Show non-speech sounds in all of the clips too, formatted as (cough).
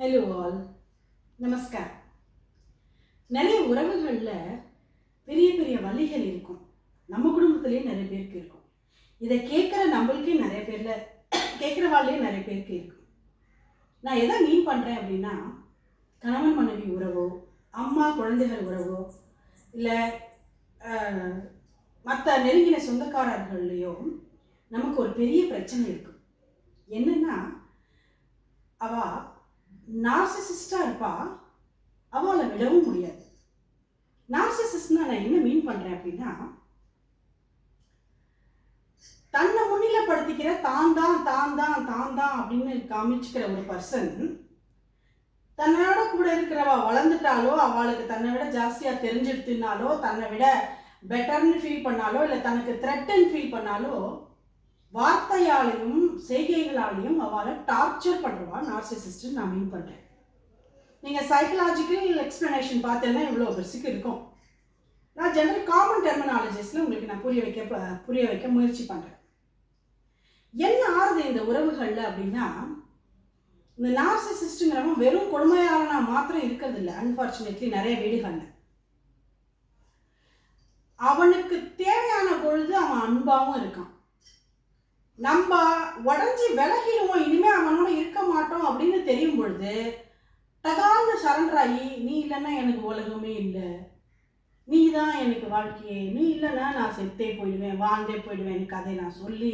Hello all நமஸ்கார் நிறைய உறவுகளில் பெரிய பெரிய வழிகள் இருக்கும். நம்ம குடும்பத்துலேயும் நிறைய பேருக்கு இருக்கும். இதை கேட்குற நம்மளுக்கே நிறைய பேரில் கேட்குற கேட்குறவாள்லேயே நிறைய பேருக்கு இருக்கும். நான் எதை மீன் பண்ணுறேன் அப்படின்னா கணவன் மனைவி உறவோ அம்மா குழந்தைகள் உறவோ இல்லை மற்ற நெருங்கின சொந்தக்காரர்கள்லேயும் நமக்கு ஒரு பெரிய பிரச்சனை இருக்கும். என்னென்னா அவள் நார்சிசிஸ்டாக இருப்பா அவளை விடவும் முடியாது. நார்சிசிஸ்ட்னா நான் என்ன மீன் பண்ணுறேன் அப்படின்னா தன்னை முன்னிலைப்படுத்திக்கிற தான் தான் தான் தான் தான் தான் அப்படின்னு காமிச்சுக்கிற ஒரு பர்சன் தன்னோட கூட இருக்கிறவ வளர்ந்துட்டாலோ அவளுக்கு தன்னை விட ஜாஸ்தியாக தெரிஞ்சிடுத்துனாலோ தன்னை விட பெட்டர்னு ஃபீல் பண்ணாலோ இல்லை தனக்கு த்ரெட்டன் ஃபீல் பண்ணாலோ வார்த்தையாலையும் செய்கைகளாலையும் அவளை டார்ச்சர் பண்ணுறவா நார்சிசிஸ்ட் நான் மீன் பண்ணுறேன் நீங்கள் சைக்கலாஜிக்கல் எக்ஸ்ப்ளனேஷன் பார்த்தேன்னா இவ்வளோ பெருசுக்கு இருக்கும். நான் ஜெனரல் காமன் டெர்மினாலஜிஸில் உங்களுக்கு நான் புரிய வைக்க புரிய வைக்க முயற்சி பண்ணுறேன் என்ன ஆறுது இந்த உறவுகளில் அப்படின்னா இந்த நார்சிசிஸ்ட்டுங்கிறவன் வெறும் கொடுமையாளனா மாத்திரம் இருக்கிறது இல்லை அன்ஃபார்ச்சுனேட்லி நிறைய வீடுகளில். அவனுக்கு தேவையான பொழுது அவன் அன்பாகவும் இருக்கான். நம்ம உடஞ்சி விலகிடுவோம் இனிமே அவனோட இருக்க மாட்டோம் அப்படின்னு தெரியும் பொழுது தகாந்து சரண்டர் ஆகி நீ இல்லைன்னா எனக்கு உலகமே இல்லை. நீ தான் எனக்கு வாழ்க்கையே. நீ இல்லைன்னா நான் செத்தே போயிடுவேன் வாழ்ந்தே போயிடுவேன் கதை நான் சொல்லி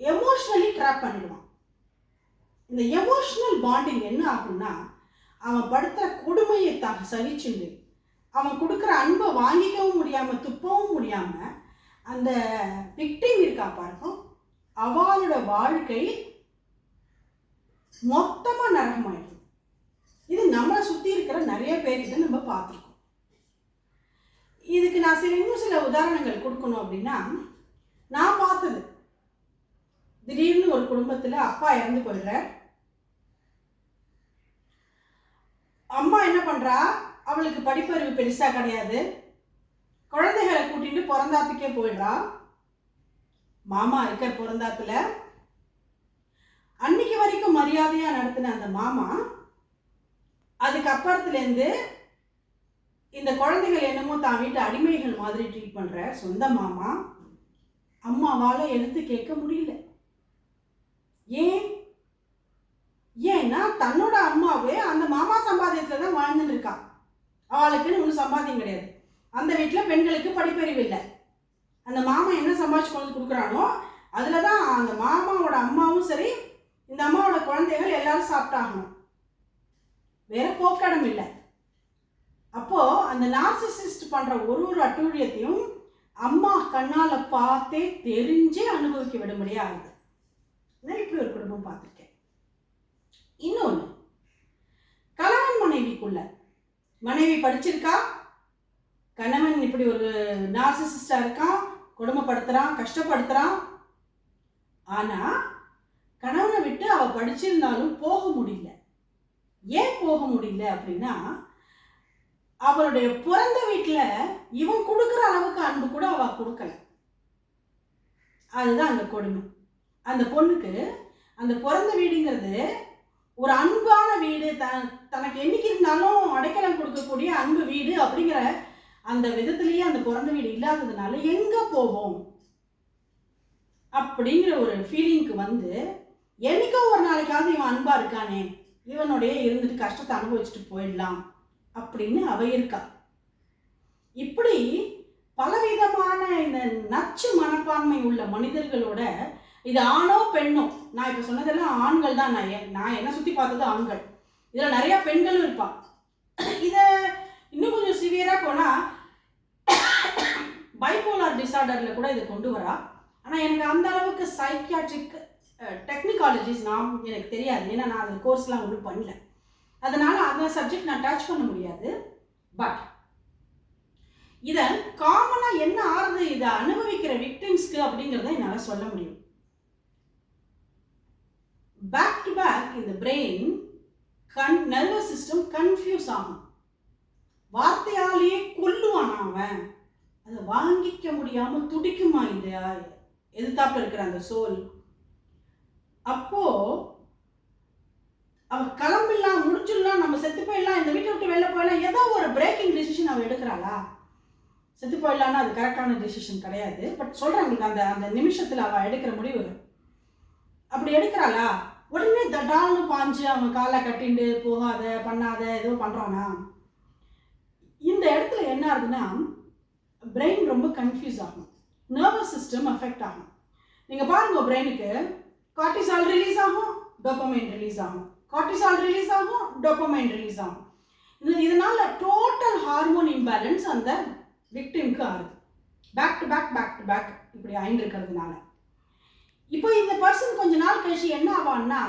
எமோஷ்னலி ட்ராப் பண்ணிடுவான். இந்த எமோஷ்னல் பாண்டிங் என்ன ஆகும்னா அவன் படுத்துகிற கொடுமையை த சகிச்சுண்டு அவன் கொடுக்குற அன்பை வாங்கிக்கவும் முடியாமல் துப்பவும் முடியாமல் அந்த விக்டிம் இருக்கா பாருங்க. அவளோட வாழ்க்கை மொத்தமாக நரகமாயிடும் இது நம்மளை சுற்றி இருக்கிற நிறைய பேர்கிட்ட நம்ம பார்த்துருக்கோம். இதுக்கு நான் சில இன்னும் சில உதாரணங்கள் கொடுக்கணும் அப்படின்னா நான் பார்த்தது. திடீர்னு ஒரு குடும்பத்தில் அப்பா இறந்து போயிடுறார். அம்மா என்ன பண்ணுறா அவளுக்கு படிப்பறிவு பெருசாக கிடையாது. குழந்தைகளை கூட்டிட்டு பிறந்தாத்துக்கே போயிடுறா. மாமா இருக்கார் பிறந்தாத்துல அன்னைக்கு வரைக்கும் மரியாதையா நடத்தின அந்த மாமா அதுக்கப்புறத்துலேருந்து இந்த குழந்தைகள் என்னமோ தான் வீட்டு அடிமைகள் மாதிரி ட்ரீட் பண்ணுற சொந்த மாமா அம்மாவால் எடுத்து கேட்க முடியல. ஏன்? ஏன்னா தன்னோட அம்மாவே அந்த மாமா சம்பாதியத்தில் தான் வாழ்ந்துன்னு இருக்கா. அவளுக்குன்னு ஒன்றும் சம்பாத்தியம் கிடையாது. அந்த வீட்டில் பெண்களுக்கு படிப்பறிவு இல்லை. அந்த மாமா என்ன சம்பாதிச்சு கொண்டு வந்து கொடுக்குறானோ அதில் தான் அந்த மாமாவோட அம்மாவும் சரி இந்த அம்மாவோட குழந்தைகள் எல்லாரும் சாப்பிட்டாகணும். வேற போக்கடம் இல்லை. அப்போது அந்த நார்சிசிஸ்ட் பண்ணுற ஒரு ஒரு அட்டூழியத்தையும் அம்மா கண்ணால் பார்த்தே தெரிஞ்சே அனுபவிக்க விடும்படியா ஆகுது நான் இப்படி ஒரு குடும்பம் பார்த்துருக்கேன். இன்னொன்று கணவன் மனைவிக்குள்ள. மனைவி படிச்சிருக்கா? கணவன் இப்படி ஒரு நார்சிசிஸ்டாக இருக்கான் கொடுமைப்படுத்துகிறான் கஷ்டப்படுத்துகிறான் ஆனால் கணவனை விட்டு அவள் படிச்சிருந்தாலும் போக முடியல. ஏன் போக முடியல அப்படின்னா அவளுடைய பிறந்த வீட்டில் இவன் கொடுக்குற அளவுக்கு அன்பு கூட அவள் கொடுக்கல. அதுதான் அந்த கொடுமை. அந்த பொண்ணுக்கு அந்த பிறந்த வீடுங்கிறது ஒரு அன்பான வீடு த தனக்கு என்னைக்கு இருந்தாலும் அடைக்கலம் கொடுக்கக்கூடிய அன்பு வீடு அப்படிங்கிற அந்த விதத்திலேயே அந்த பிறந்த வீடு இல்லாததுனால எங்கே போவோம்? அப்படிங்கிற ஒரு ஃபீலிங்க்கு வந்து என்னைக்கோ ஒரு நாளைக்காவது இவன் அன்பாக இருக்கானே இவனுடைய இருந்துட்டு கஷ்டத்தை அனுபவிச்சுட்டு போயிடலாம் அப்படின்னு அவ இருக்கா. இப்படி பலவிதமான இந்த நச்சு மனப்பான்மை உள்ள மனிதர்களோட இது ஆணோ பெண்ணோ நான் இப்போ சொன்னதெல்லாம் ஆண்கள் தான் நான் நான் என்ன சுற்றி பார்த்தது ஆண்கள். இதில் நிறையா பெண்களும் இருப்பாள் இதை இன்னும் கொஞ்சம் சிவியராக போனால் பைபோலார் டிசார்டரில் கூட இதை கொண்டு வரா. ஆனால் எனக்கு அந்த அளவுக்கு சைக்கியாட்ரிக் டெக்னிக்காலஜிஸ் நான் எனக்கு தெரியாது. ஏன்னா நான் அந்த கோர்ஸ்லாம் ஒன்றும் பண்ணல. அதனால் அந்த சப்ஜெக்ட் நான் டச் பண்ண முடியாது. பட் இதை காமனாக என்ன ஆறுது? இதை அனுபவிக்கிற விக்டிம்ஸ்க்கு அப்படிங்கிறத என்னால் சொல்ல முடியும். பேக் டு பேக் இந்த பிரெயின் கண் நர்வஸ் சிஸ்டம் கன்ஃபியூஸ் ஆகும். வார்த்தையாலேயே கொல்லுவான் அவன். அதை வாங்கிக்க முடியாமல் துடிக்குமா இந்த எதிர்த்தாப்புல இருக்கிற அந்த சோல். அப்போ அவ வெளில போயிடலாம் ஏதோ ஒரு பிரேக்கிங் டிசிஷன் அவள் எடுக்கிறாளா? செத்து போயிடலான்னா அது கரெக்டான டிசிஷன் கிடையாது. பட் சொல்கிறேன் உங்களுக்கு அந்த அந்த நிமிஷத்தில் அவள் எடுக்கிற முடிவு. அப்படி எடுக்கிறாளா? உடனே தடால்னு பாஞ்சு அவன் காலை கட்டிண்டு போகாத பண்ணாத ஏதோ பண்ணுறானா இந்த இடத்துல என்ன ஆகுதுன்னா பிரெயின் ரொம்ப கன்ஃபியூஸ் ஆகும். நர்வஸ் சிஸ்டம் அஃபெக்ட் ஆகும். நீங்கள் பாருங்க பிரெயினுக்கு கார்டிசால் ரிலீஸ் ஆகும் டோப்பமைன் ரிலீஸ் ஆகும். கார்டிசால் ரிலீஸ் ஆகும் டோப்பமைன் ரிலீஸ் ஆகும். இது இதனால டோட்டல் ஹார்மோன் இம்பேலன்ஸ் அந்த விக்டிம்க்கு ஆகுது back to back back to back இப்படி ஆயின்னுருக்கறதுனால இப்போ இந்த பர்சன் கொஞ்ச நாள் கழிச்சு என்ன ஆவான்னா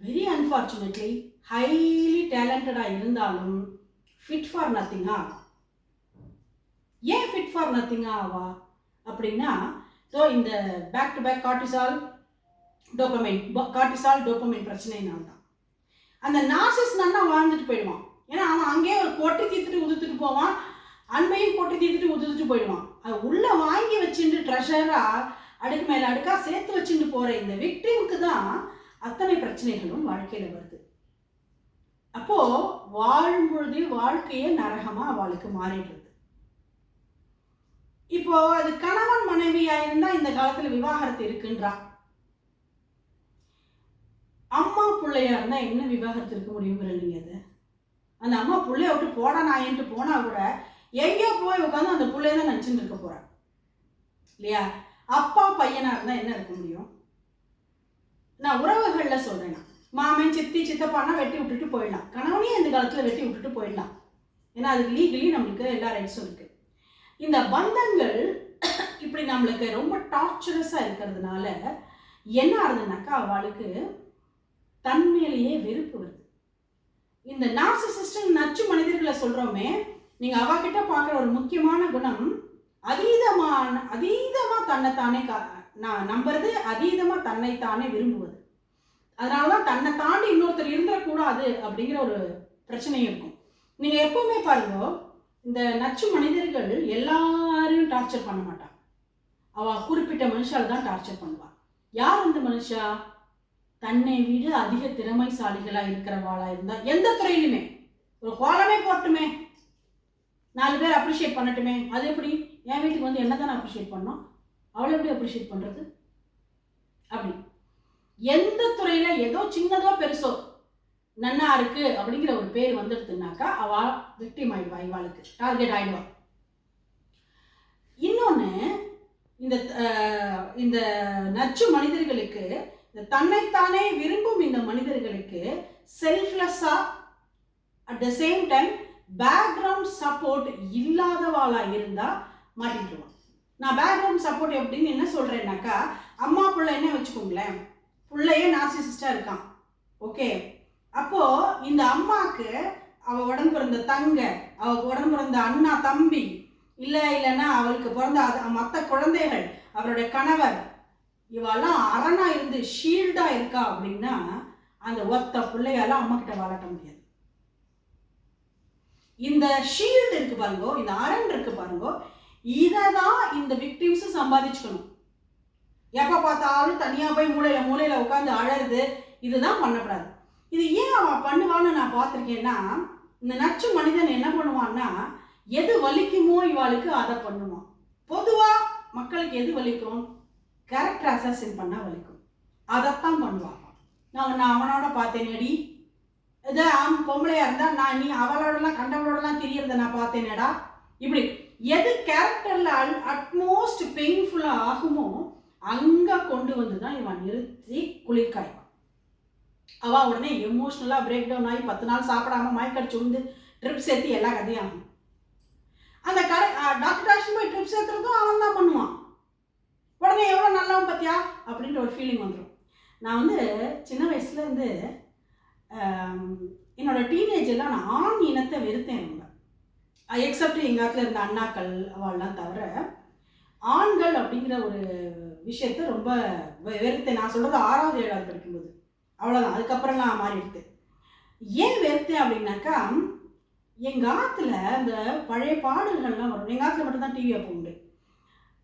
வெரி அன்ஃபார்ச்சுனேட்லி ஹைலி டேலண்டடாக இருந்தாலும் ஃபிட் ஃபார் நத்திங்கா ஏன் ஃபிட் ஃபார் நத்திங்கா ஆவா? அப்படின்னா ஸோ இந்த back to back cortisol dopamine cortisol dopamine பிரச்சனைனால தான் அந்த நாசஸ் நல்லா வாழ்ந்துட்டு போயிடுவான். ஏன்னா அவன் அங்கேயே ஒரு கொட்டி தீர்த்துட்டு உதுத்துட்டு போவான். அன்பையும் கொட்டி தீர்த்துட்டு உதுத்துட்டு போயிடுவான். அது உள்ளே வாங்கி வச்சுட்டு ட்ரெஷராக அடுக்கு மேலே அடுக்காக சேர்த்து வச்சுட்டு போகிற இந்த விக்டிமுக்கு தான் அத்தனை பிரச்சனைகளும் வாழ்க்கையில் வருது. அப்போது வாழும்பொழுது வாழ்க்கையே நரகமாக அவளுக்கு மாறிடுது. இப்போ அது கணவன் மனைவியா இருந்தா இந்த காலத்துல விவாகரத்து இருக்குன்றா? அம்மா பிள்ளையா இருந்தா என்ன விவாகரத்து இருக்க முடியுங்கிற நீங்க அது? அந்த அம்மா பிள்ளைய விட்டு போட நாயன்ட்டு போனா கூட எங்கேயோ போய் உட்காந்து அந்த பிள்ளைய தான் நினச்சிட்டு இருக்க போறேன் இல்லையா? அப்பா பையனா இருந்தா என்ன இருக்க முடியும்? நான் உறவுகள்ல சொல்றேன். மாமன் சித்தி சித்தப்பானா வெட்டி விட்டுட்டு போயிடலாம். கணவனையும் இந்த காலத்துல வெட்டி விட்டுட்டு போயிடலாம். ஏன்னா அதுக்கு லீகலி நம்மளுக்கு எல்லா ரைட்ஸும் இருக்கு. இந்த பந்தங்கள் இப்படி நம்மளுக்கு ரொம்ப டார்ச்சரஸாக இருக்கிறதுனால என்ன ஆகுதுனாக்கா அவளுக்கு தன்மையிலேயே வெறுப்பு வருது. இந்த நார்சிசிஸ்டன் நச்சு மனிதர்களை சொல்கிறோமே நீங்கள் அவகிட்ட பார்க்குற ஒரு முக்கியமான குணம் அதீதமான அதீதமாக தன்னைத்தானே கா நான் நம்புறது அதீதமாக தன்னைத்தானே விரும்புவது. அதனால தான் தன்னை தாண்டி இன்னொருத்தர் இருந்துடக்கூடாது அப்படிங்கிற ஒரு பிரச்சனையும் இருக்கும். நீங்கள் எப்போவுமே பாருங்க இந்த நச்சு மனிதர்கள் எல்லாரையும் டார்ச்சர் பண்ண மாட்டான். அவள் குறிப்பிட்ட மனுஷால் தான் டார்ச்சர் பண்ணுவாள் யார் அந்த மனுஷா? தன்னை விட அதிக திறமைசாலிகளாக இருக்கிறவாளா இருந்தால் எந்த துறையிலுமே. ஒரு கோலமே போட்டுமே. நாலு பேர் அப்ரிஷியேட் பண்ணட்டுமே. அது எப்படி? என் வீட்டுக்கு வந்து என்ன தானே அப்ரிஷியேட் பண்ணோம்? அவளை எப்படி அப்ரிஷியேட் பண்ணுறது அப்படி. எந்த துறையில் ஏதோ சின்னதோ பெருசோ நன்னா இருக்கு அப்படிங்கிற ஒரு பேர் வந்துடுதுனாக்கா அவ விக்டிம் ஆயிடுவா இவாளுக்கு. டார்கெட் ஆயிடுவா. இன்னொன்று இந்த இந்த நச்சு மனிதர்களுக்கு இந்த தன்னைத்தானே விரும்பும் இந்த மனிதர்களுக்கு செல்ஃப்லெஸ்ஸா at the same time background support இல்லாதவாளா இருந்தா மாட்டிக்கிடுவான் நான் பேக்ரவுண்ட் சப்போர்ட் எப்படின்னு என்ன சொல்றேன்னாக்கா அம்மா பிள்ளை என்ன வச்சுக்கோங்களேன் பிள்ளையே நார்சிசிஸ்டா இருக்கான். ஓகே அப்போ இந்த அம்மாக்கு அவ உடன் பிறந்த தங்க அவ உடன் பிறந்த அண்ணா தம்பி இல்ல இல்லைன்னா அவளுக்கு பிறந்த அது மற்ற குழந்தைகள் அவருடைய கணவர் இவெல்லாம் அரணா இருந்து ஷீல்டா இருக்கா அப்படின்னா அந்த ஒத்த பிள்ளையால அம்மா கிட்ட வளர்க்க முடியாது. இந்த ஷீல்டு இருக்கு பாருங்கோ இந்த அரண் இருக்கு பாருங்க இதை தான் இந்த விக்டிம்ஸ் சம்பாதிச்சுக்கணும். எப்போ பார்த்தாலும் தனியாக போய் மூலையில் மூலையில் உட்காந்து அழறது இதுதான் பண்ணக்கூடாது இது ஏன் அவன் பண்ணுவான்னு நான் பார்த்துருக்கேன்னா இந்த நச்சு மனிதன் என்ன பண்ணுவான்னா எது வலிக்குமோ இவாளுக்கு அதை பண்ணுவான். பொதுவாக மக்களுக்கு எது வலிக்கும்? கேரக்டர் அசாசின் பண்ணால் வலிக்கும். அதைத்தான் பண்ணுவான். நான் நான் அவனோட பார்த்தேனேடி. இதை அவன் பொம்பளையாக இருந்தால் நான் நீ அவளோடலாம் கண்டவளோடலாம் தெரியறத நான் பார்த்தேனேடா. இப்படி எது கேரக்டரில் அல் அட்மோஸ்ட் பெயின்ஃபுல்லாக ஆகுமோ அங்கே கொண்டு வந்து தான் இவன் நிறுத்தி குளிர்காய்வான் அவள் உடனே எமோஷ்னலாக பிரேக் டவுன் ஆகி பத்து நாள் சாப்பிடாம மயக்கடிச்சு விழுந்து ட்ரிப் சேர்த்து எல்லா கதையும் ஆகும். அந்த கடை டாக்டர் டாக்டர் போய் ட்ரிப் சேர்த்துறதும் அவன் தான் பண்ணுவான். உடனே எவ்வளோ நல்லவன் பார்த்தியா அப்படின்ற ஒரு ஃபீலிங் வந்துடும் நான் வந்து சின்ன வயசுலேருந்து என்னோடய டீனேஜெல்லாம் டீனேஜ் எல்லாம் நான் ஆண் இனத்தை வெறுத்தேன் ரொம்ப. எக்ஸப்ட் எங்கள் காலத்தில் இருந்த அண்ணாக்கள் அவள்லாம் தவிர ஆண்கள் அப்படிங்கிற ஒரு விஷயத்த ரொம்ப வெ- வெறுத்தேன். நான் சொல்கிறது ஆறாவது ஏழாவது படிக்கும் அவ்வளோதான் அதுக்கப்புறம் நான் மாறிடுது ஏன் வெறுத்தேன் அப்படின்னாக்கா எங்கள் ஆற்றுல அந்த பழைய பாடல்கள்லாம் வரும். எங்கள் ஆற்றுல மட்டும்தான் டிவி அப்போ உண்டு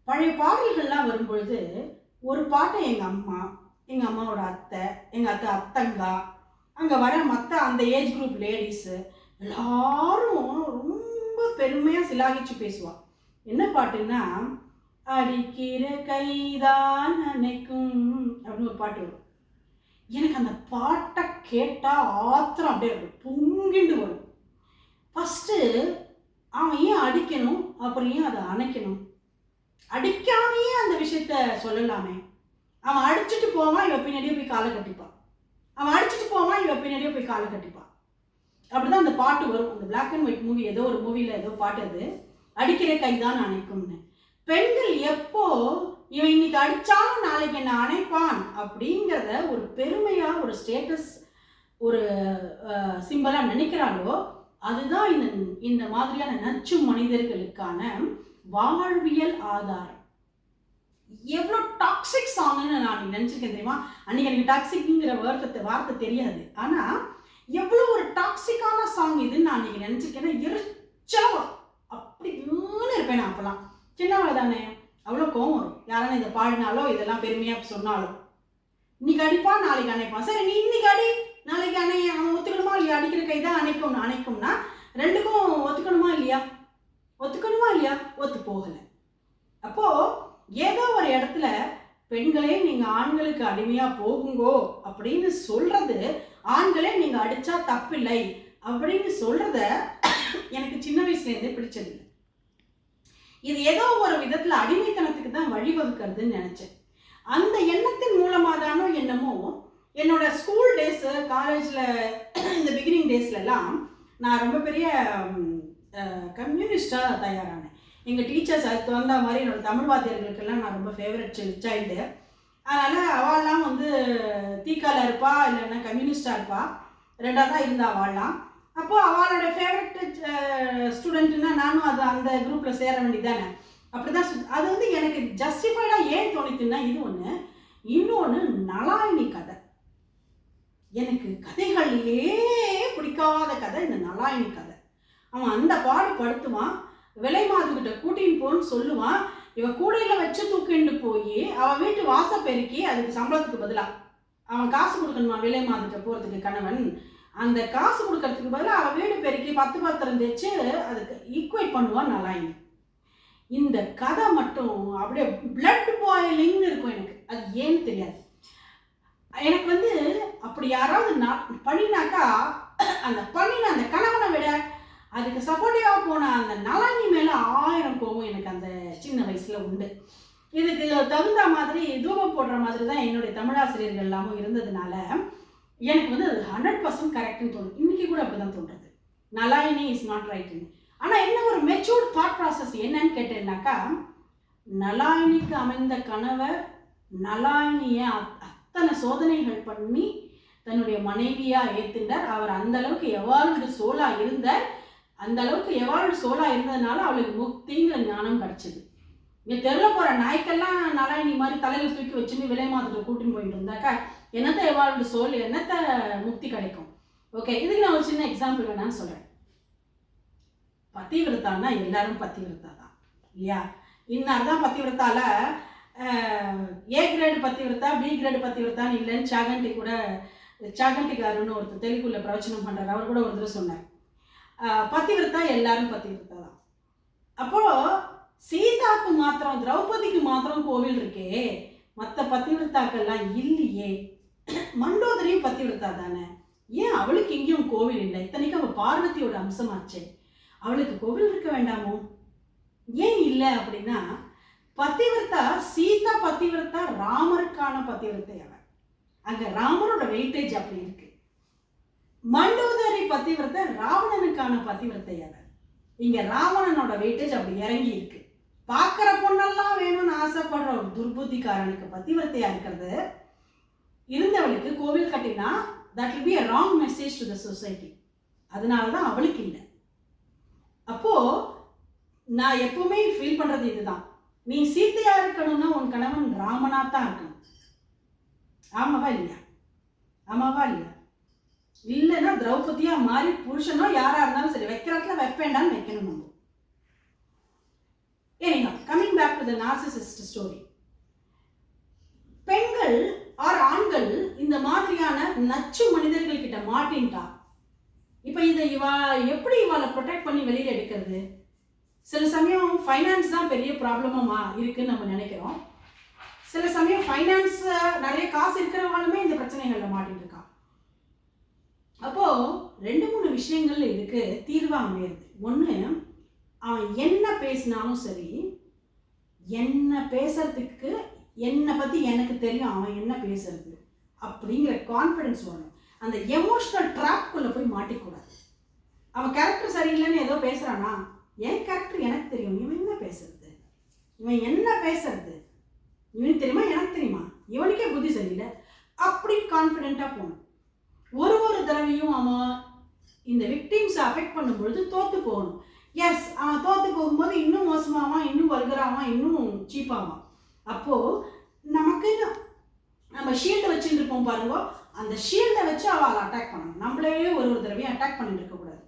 பழைய பாடல்கள்லாம் வரும்பொழுது ஒரு பாட்டை எங்கள் அம்மா எங்கள் அம்மாவோட அத்தை எங்கள் அத்தை அத்தங்கா அங்கே வர மற்ற அந்த ஏஜ் குரூப் லேடிஸு எல்லாரும் ரொம்ப பெருமையாக சிலாகிச்சு பேசுவாள் என்ன பாட்டுன்னா அடிக்கிற கைதான் அணைக்கும் அப்படின்னு ஒரு பாட்டு வரும். எனக்கு அந்த பாட்டை கேட்டால் ஆத்திரம் அப்படியே வரும் பொங்கிண்டு வரும் ஃபஸ்ட்டு அவன் ஏன் அடிக்கணும்? அப்புறம் ஏன் அதை அணைக்கணும்? அடிக்காமையே அந்த விஷயத்த சொல்லலாமே. அவன் அடிச்சுட்டு போவான் இவன் பின்னாடியே போய் காலை கட்டிப்பான். அவன் அடிச்சுட்டு போவான் இவன் பின்னாடியே போய் காலை கட்டிப்பான். அப்படிதான் அந்த பாட்டு வரும். அந்த பிளாக் அண்ட் ஒயிட் மூவி ஏதோ ஒரு மூவியில் ஏதோ பாட்டு அது. அடிக்கிற கைதான் அணைக்கும்னு. பெண்கள் எப்போ இவன் இன்னைக்கு அடித்தாலும் நாளைக்கு என்ன அணைப்பான் அப்படிங்கிறத ஒரு பெருமையாக ஒரு ஸ்டேட்டஸ் ஒரு சிம்பலாக நினைக்கிறாளோ அதுதான் இந்த இந்த மாதிரியான நச்சு மனிதர்களுக்கான வாழ்வியல் ஆதாரம். எவ்வளோ டாக்ஸிக் சாங்னு நான் நினச்சிருக்கேன் தெரியுமா? அன்னைக்கு எனக்கு டாக்ஸிக்ங்கிற வார்த்தை வார்த்தை தெரியாது. ஆனால் எவ்வளோ ஒரு டாக்ஸிக்கான சாங் இதுன்னு நான் அன்னைக்கு நினச்சிருக்கேன்னா எரிச்சலா அப்படி இருப்பேன் நான் அப்போலாம் சின்ன தானே யாரான பாடினாலோ இதெல்லாம் பெருமையாக சொன்னாலும். இன்னைக்கு அடிப்பான் நாளைக்கு அணைப்பான். சரி நீ இன்னைக்கு அடி. நாளைக்கு அணை அவன் ஒத்துக்கணுமா இல்லையா? அடிக்கிற கை தான் அணைக்கும். அணைக்கும்னா ரெண்டுக்கும் ஒத்துக்கணுமா இல்லையா? ஒத்துக்கணுமா இல்லையா? ஒத்து போகலை. அப்போ ஏதோ ஒரு இடத்துல பெண்களே நீங்க ஆண்களுக்கு அடிமையா போகுங்கோ அப்படின்னு சொல்றது ஆண்களே நீங்க அடிச்சா தப்பில்லை அப்படின்னு சொல்றத எனக்கு சின்ன வயசுலேருந்தே பிடிச்சது இது ஏதோ ஒரு விதத்துல அடிமைத்தனத்துக்கு தான் வழிவகுக்கிறதுன்னு நினைச்சேன். அந்த எண்ணத்தின் மூலமாக தானோ என்னமோ என்னோட ஸ்கூல் டேஸு காலேஜில் இந்த பிகினிங் டேஸ்லலாம் நான் ரொம்ப பெரிய கம்யூனிஸ்டாக தயாரானேன். எங்கள் டீச்சர்ஸ் அதுக்கு தகுந்த மாதிரி என்னோட தமிழ் வாத்தியர்களுக்கெல்லாம் நான் ரொம்ப ஃபேவரட் சைல்டு அதனால் அவள்லாம் வந்து தீக்கால இருப்பா இல்லைன்னா கம்யூனிஸ்டாக இருப்பா. ரெண்டாக தான் இருந்தா அவள்லாம். அப்போது அவளோட ஃபேவரட் ஸ்டூடெண்ட்னா நானும் அது அந்த குரூப்பில் சேர வேண்டியதானே அப்படிதான் அது வந்து எனக்கு ஜஸ்டிஃபைடாக ஏன் தோணித்துன்னா இது ஒன்று இன்னொன்று நலாயினி கதை. எனக்கு கதைகளிலே பிடிக்காத கதை இந்த நலாயினி கதை. அவன் அந்த பாடு படுத்துவான் விலை மாதுகிட்ட கூட்டின்னு போன்னு சொல்லுவான் இவன் கூடையில வச்சு தூக்கிண்டு போய் அவன் வீட்டு வாச பெருக்கி அதுக்கு சம்பளத்துக்கு பதிலாக அவன் காசு கொடுக்கணுமா விலை மாதுகிட்ட போறதுக்கு கணவன்? அந்த காசு கொடுக்கறதுக்கு பதிலாக அவள் வீடு பெருக்கி பத்து பத்திரம் தேய்ச்சு அதுக்கு ஈக்குவேட் பண்ணுவான் நலாயினி இந்த கதை மட்டும் அப்படியே பிளட் பாயிலிங்னு இருக்கும் எனக்கு. அது ஏன்னு தெரியாது. எனக்கு வந்து அப்படி யாராவது நான் பண்ணினாக்கா அந்த பண்ணின அந்த கணவனை விட அதுக்கு சப்போர்ட்டிவாக போன அந்த நலனி மேலே ஆயிரம் கோவம் எனக்கு அந்த சின்ன வயசில் உண்டு. இதுக்கு தகுந்த மாதிரி தூபம் போடுற மாதிரி தான் என்னுடைய தமிழாசிரியர்கள் எல்லாமும் இருந்ததுனால எனக்கு வந்து அது ஹண்ட்ரட் பர்சன்ட் கரெக்ட்னு தோணும் இன்றைக்கி கூட அப்படி தான் தோன்றது நலாயினி இஸ் நாட் ரைட்டுன்னு ஆனால் என்ன ஒரு மெச்சூர்ட் தாட் ப்ராசஸ் என்னன்னு கேட்டேன்னாக்கா நலாயினிக்கு அமைந்த கணவர் நலாயினியை அத்தனை சோதனைகள் பண்ணி தன்னுடைய மனைவியாக ஏற்றுண்டார் அவர் அந்த அளவுக்கு எவால்வ்டு சோலா இருந்தார். அந்த அளவுக்கு எவால்வ்டு சோலா இருந்ததுனால அவளுக்கு முக்திங்கிற ஞானம் கிடச்சிது. இங்கே தெருவில் போகிற நாய்க்கெல்லாம் நலாயினி மாதிரி தலையில் தூக்கி வச்சுன்னு விலை மாதத்தில் கூட்டின்னு போயிட்டு இருந்தாக்கா என்னத்த எவால்வ்டு சோல் என்னத்த முக்தி கிடைக்கும்? ஓகே இதுக்கு நான் ஒரு சின்ன எக்ஸாம்பிள் வேணான்னு சொல்கிறேன் பத்திவிரத்தான்னா எல்லாரும் பத்திவிரத்தா தான் இல்லையா? இன்னார் தான் பத்திவிரத்தால ஏ கிரேடு பத்திவிரத்தா பி கிரேடு பத்திவிரத்தான்னு இல்லைன்னு சாகண்டி கூட சாகண்டிகாருன்னு ஒருத்தர் தெலுங்குல பிரவச்சனம் பண்ணுறாரு அவர் கூட ஒருத்தர் சொன்னார். அஹ், பத்திவிரத்தா எல்லாரும் பத்திவிரத்தா தான் அப்போ சீதாக்கு மாத்திரம் திரௌபதிக்கு மாத்திரம் கோவில் இருக்கே மற்ற பத்திவிரத்தாக்கெல்லாம் இல்லையே. மண்டோதரியும் பத்திவிரத்தா தானே? ஏன் அவளுக்கு எங்கேயும் கோவில் இல்லை? இத்தனைக்கும் அவள் பார்வதியோட அம்சமாச்சே. அவளுக்கு கோவில் இருக்க வேண்டாமோ? ஏன் இல்லை அப்படின்னா பத்திவிரத்தா சீதா பத்திவிரத்தா ராமருக்கான பத்திவிரத்தை அவன் அங்க ராமரோட வெயிட்டேஜ் அப்படி இருக்கு. மண்டோதரி பத்திவிரத்தை ராவணனுக்கான பத்திவிரத்தை அவன் இங்க ராவணனோட வெயிட்டேஜ் அப்படி இறங்கி இருக்கு. பார்க்குற பொண்ணெல்லாம் வேணும்னு ஆசைப்படுற ஒரு துர்புத்திக்காரனுக்கு பத்திவிரத்தையா இருக்கிறது இருந்தவளுக்கு கோவில் கட்டினா that will be a wrong message to the society அதனால தான் அவளுக்கு இல்லை. அப்போ நான் எப்பவுமே ஃபீல் பண்றது இதுதான். நீ சீத்தையா இருக்கணும்னா உன் கணவன் ராமனா தான் இருக்கணும். ஆமாவா இல்லையா? ஆமாவா இல்லையா? இல்லைன்னா திரௌபதியா மாறி புருஷனோ யாரா இருந்தாலும் சரி வைக்கிற இடத்துல வைப்பேண்டான்னு வைக்கணும் நம்ம. Coming back to the narcissist story பெண்கள் மக்கள் இந்த மாதிரியான நச்சு மனிதர்கள் கிட்ட மாட்டின்ட்டா இப்போ இதை இவா எப்படி இவாளை ப்ரொடெக்ட் பண்ணி வெளியில் எடுக்கிறது? சில சமயம் ஃபைனான்ஸ் தான் பெரிய ப்ராப்ளமாக இருக்குன்னு நம்ம நினைக்கிறோம். சில சமயம் ஃபைனான்ஸ் நிறைய காசு இருக்கிறவங்களுமே இந்த பிரச்சனைகளில் மாட்டிட்டு இருக்கா. அப்போ ரெண்டு மூணு விஷயங்கள் இதுக்கு தீர்வா அமையுது ஒன்று அவன் என்ன பேசினாலும் சரி என்ன பேசுறதுக்கு என்னை பற்றி எனக்கு தெரியும் அவன் என்ன பேசுறது. அப்படிங்கிற கான்ஃபிடென்ஸ் வரணும். அந்த எமோஷ்னல் ட்ராப்குள்ளே போய் மாட்டிக்கூடாது. அவன் கேரக்டர் சரியில்லைன்னு ஏதோ பேசுகிறானா என் கேரக்டர் எனக்கு தெரியும். இவன் என்ன பேசுறது? இவன் என்ன பேசுறது? இவனுக்கு தெரியுமா? எனக்கு தெரியுமா? இவனுக்கே புத்தி சரியில்லை. அப்படி கான்ஃபிடெண்ட்டாக போகணும். ஒரு ஒரு தடவையும் அவன் இந்த விக்டிம்ஸை அஃபெக்ட் பண்ணும்பொழுது தோற்று போகணும். எஸ் அவன் தோற்று போகும்போது இன்னும் மோசமாவான் இன்னும் வல்கராவான் இன்னும் சீப்பாவான் அப்போது நமக்கு நம்ம ஷீல்டு வச்சுட்டு இருப்போம் பாருங்க. அந்த ஷீல்டை வச்சு அவள் அட்டாக் பண்ணணும். நம்மளே ஒரு ஒரு தடவையும் அட்டாக் பண்ணிட்டு இருக்கக்கூடாது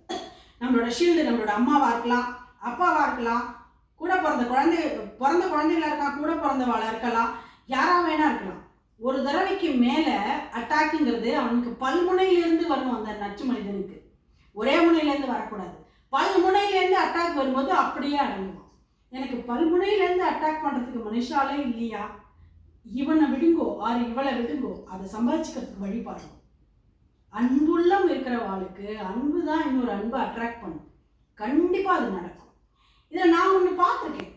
நம்மளோட ஷீல்டு நம்மளோட அம்மாவாக இருக்கலாம் அப்பாவாக இருக்கலாம் கூட பிறந்த குழந்தை பிறந்த குழந்தைகளா இருக்கலாம் கூட பிறந்தவாளாக இருக்கலாம் யாராக வேணா இருக்கலாம். ஒரு தடவைக்கு மேலே அட்டாக்குங்கிறது அவனுக்கு பல்முனையிலேருந்து வரணும் அந்த நச்சு மனிதனுக்கு. ஒரே முனையிலேருந்து வரக்கூடாது. பல்முனையிலேருந்து அட்டாக் வரும்போது அப்படியே அடங்குவான் எனக்கு பல்முனையிலேருந்து அட்டாக் பண்ணுறதுக்கு மனுஷாலே இல்லையா? இவனை விடுங்கோ ஆறு இவளை விடுங்கோ அதை சம்பாதிச்சுக்கிறதுக்கு வழி பாருங்க அன்புள்ளம் இருக்கிறவாளுக்கு அன்பு தான் இன்னொரு அன்பை அட்ராக்ட் பண்ணும். கண்டிப்பாக அது நடக்கும். இதில் நான் ஒன்று பார்த்துருக்கேன்.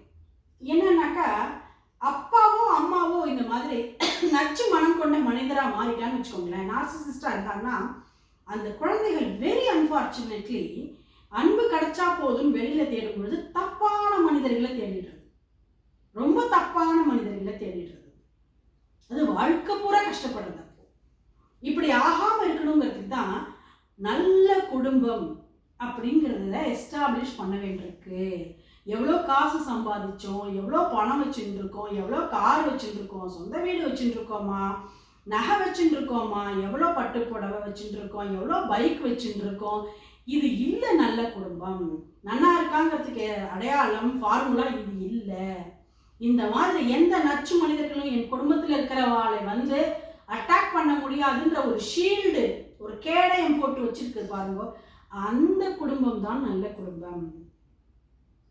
என்னன்னாக்கா அப்பாவோ அம்மாவோ இந்த மாதிரி (coughs) நச்சு மனம் கொண்ட மனிதராக மாறிட்டான்னு வச்சுக்கோங்களேன். நார்சிசிஸ்டாக இருந்தாங்கன்னா அந்த குழந்தைகள் வெரி அன்ஃபார்ச்சுனேட்லி அன்பு கிடைச்சா போதும் வெளியில் தேடும் பொழுது தப்பான மனிதர்களை தேடிடுறது. ரொம்ப தப்பான மனிதர்களை தேடிடுறது. அது வாழ்க்கை பூரா கஷ்டப்படுறது இப்படி ஆகாம இருக்கணுங்கிறதுக்கு தான் நல்ல குடும்பம் அப்படிங்கிறத எஸ்டாப்ளிஷ் பண்ண வேண்டியிருக்கு. எவ்வளோ காசு சம்பாதிச்சோம் எவ்வளோ பணம் வச்சுட்டுருக்கோம் எவ்வளோ கார் வச்சுருக்கோம் சொந்த வீடு வச்சுருக்கோமா நகை வச்சுருக்கோமா எவ்வளோ பட்டு புடவை வச்சுருக்கோம் எவ்வளோ பைக் வச்சுட்டுருக்கோம் இது இல்லை நல்ல குடும்பம். நல்லா இருக்காங்கிறதுக்கு அடையாளம் ஃபார்முலா இது இல்லை. இந்த மாதிரி எந்த நச்சு மனிதர்களும் என் குடும்பத்தில் இருக்கிறவாளை வந்து அட்டாக் பண்ண முடியாதுன்ற ஒரு ஷீல்டு ஒரு கேடயம் போட்டு வச்சிருக்கு பாருங்க. அந்த குடும்பம் தான் நல்ல குடும்பம்.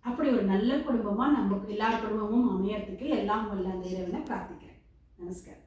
அப்படி ஒரு நல்ல குடும்பமாக நம்ம எல்லார் குடும்பமும் அமையறதுக்கு எல்லாம் வல்ல இறைவனை பிரார்த்திக்கிறேன். நமஸ்காரம்.